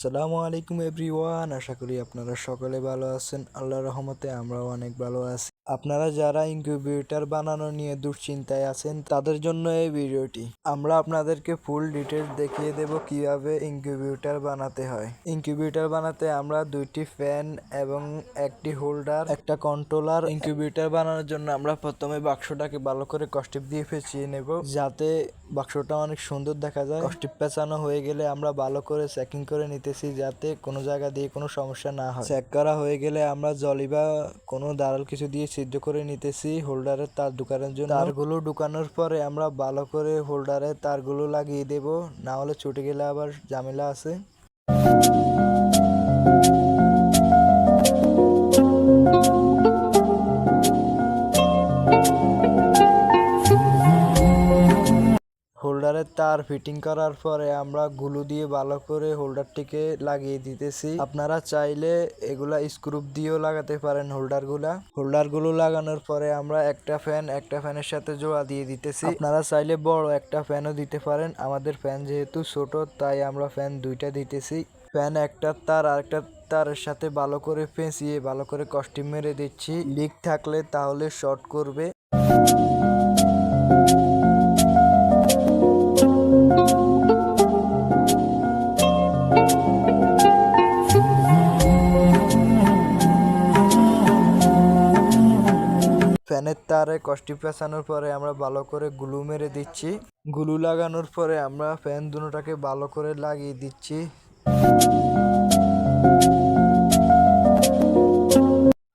আসসালামু আলাইকুম এভরিওয়ান, আশা করি আপনারা সকলে ভালো আছেন। আল্লাহ রহমতে আমরাও অনেক ভালো আছি। আপনারা যারা ইনকিউবেটর বানানো নিয়ে দুশ্চিন্তায় আছেন, তাদের জন্য এই ভিডিওটি। আমরা আপনাদেরকে ফুল ডিটেলস দেখিয়ে দেব কীভাবে ইনকিউবেটর বানাতে হয়। ইনকিউবেটর বানাতে আমরা দুইটি ফ্যান এবং একটি হোল্ডার একটা কন্ট্রোলার ইনকিউবেটর বানানোর জন্য আমরা প্রথমে বাক্সটাকে ভালো করে কষ্টিপ দিয়ে ফেঁচিয়ে নেব, যাতে বাক্সটা অনেক সুন্দর দেখা যায়। কষ্টিপ পেঁচানো হয়ে গেলে আমরা ভালো করে চেকিং করে নিতেছি, যাতে কোনো জায়গা দিয়ে কোনো সমস্যা না হয়। চেক করা হয়ে গেলে আমরা জলি বা কোনো দাঁড়াল কিছু দিয়ে সিদ্ধ করে নিতেছি হোল্ডারের তার ঢুকানোর জন্য। তারগুলো ঢুকানোর পরে আমরা ভালো করে হোল্ডারে তারগুলো লাগিয়ে দেব, না হলে ছুটে গেলে আবার ঝামেলা আছে। তার ফিটিং করার পরে আমরা গুলু দিয়ে ভালো করে হোল্ডারটিকে লাগিয়ে দিতেছি। আপনারা চাইলে এগুলা স্ক্রুপ দিয়েও লাগাতে পারেন হোল্ডারগুলা। হোল্ডারগুলো লাগানোর পরে আমরা একটা ফ্যান, একটা ফ্যানের সাথে জোড়া দিয়ে দিতেছি। আপনারা চাইলে বড় একটা ফ্যানও দিতে পারেন। আমাদের ফ্যান যেহেতু ছোট, তাই আমরা ফ্যান দুইটা দিতেছি। ফ্যান একটা তার আরেকটা তারের সাথে ভালো করে পেঁচিয়ে, ভালো করে কস্টিম মেরে দিচ্ছি। লিক থাকলে তাহলে শর্ট করবে। ফ্যানের তারে কষ্টি পেঁচানোর পরে আমরা ভালো করে গুলু মেরে দিচ্ছি। গুলু লাগানোর পরে আমরা ফ্যান দুটোটাকে ভালো করে লাগিয়ে দিচ্ছি।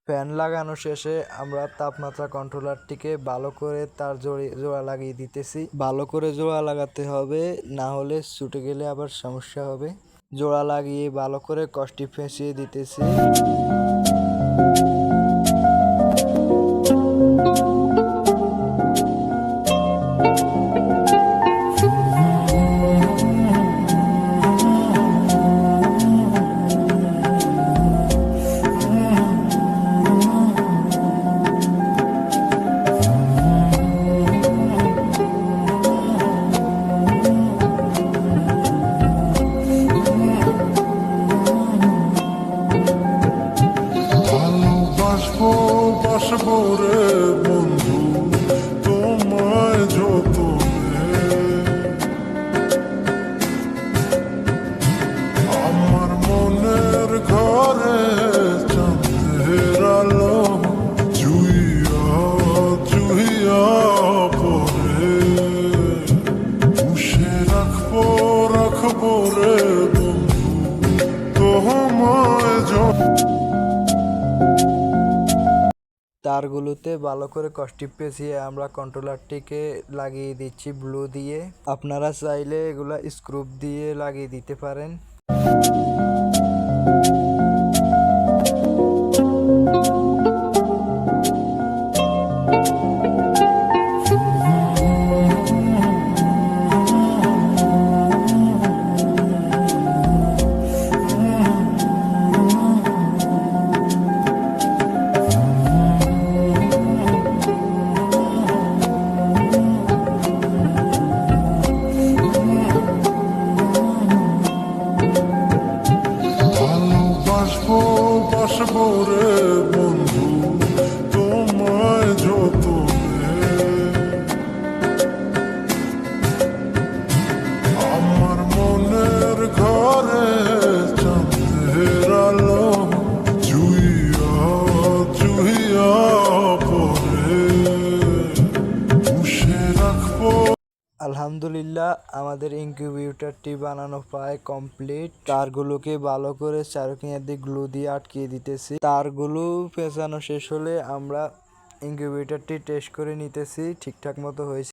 ফ্যান লাগানো শেষে আমরা তাপমাত্রা কন্ট্রোলারটিকে ভালো করে তার জড়ি, জোড়া লাগিয়ে দিতেছি। ভালো করে জোড়া লাগাতে হবে, না হলে ছুটে গেলে আবার সমস্যা হবে। জোড়া লাগিয়ে ভালো করে কষ্টি ফেঁসিয়ে দিতেছি। তারগুলোতে ভালো করে কষ্টি পেঁচিয়ে আমরা কন্ট্রোলারটিকে লাগিয়ে দিচ্ছি ব্লু দিয়ে। আপনারা চাইলে এগুলা স্ক্রুপ দিয়ে লাগিয়ে দিতে পারেন। আলহামদুলিল্লাহ, আমাদের ইনকিউবেটরটি বানানো প্রায় কমপ্লিট। তারগুলোকে ভালো করে চারকিয়া দিয়ে গ্লু দিয়ে আটকিয়ে দিতেছি। তারগুলো পেঁচানো শেষ হলে আমরা ইনকিউবেটরটি টেস্ট করে নিতেছি। ঠিকঠাক মতো হয়েছে।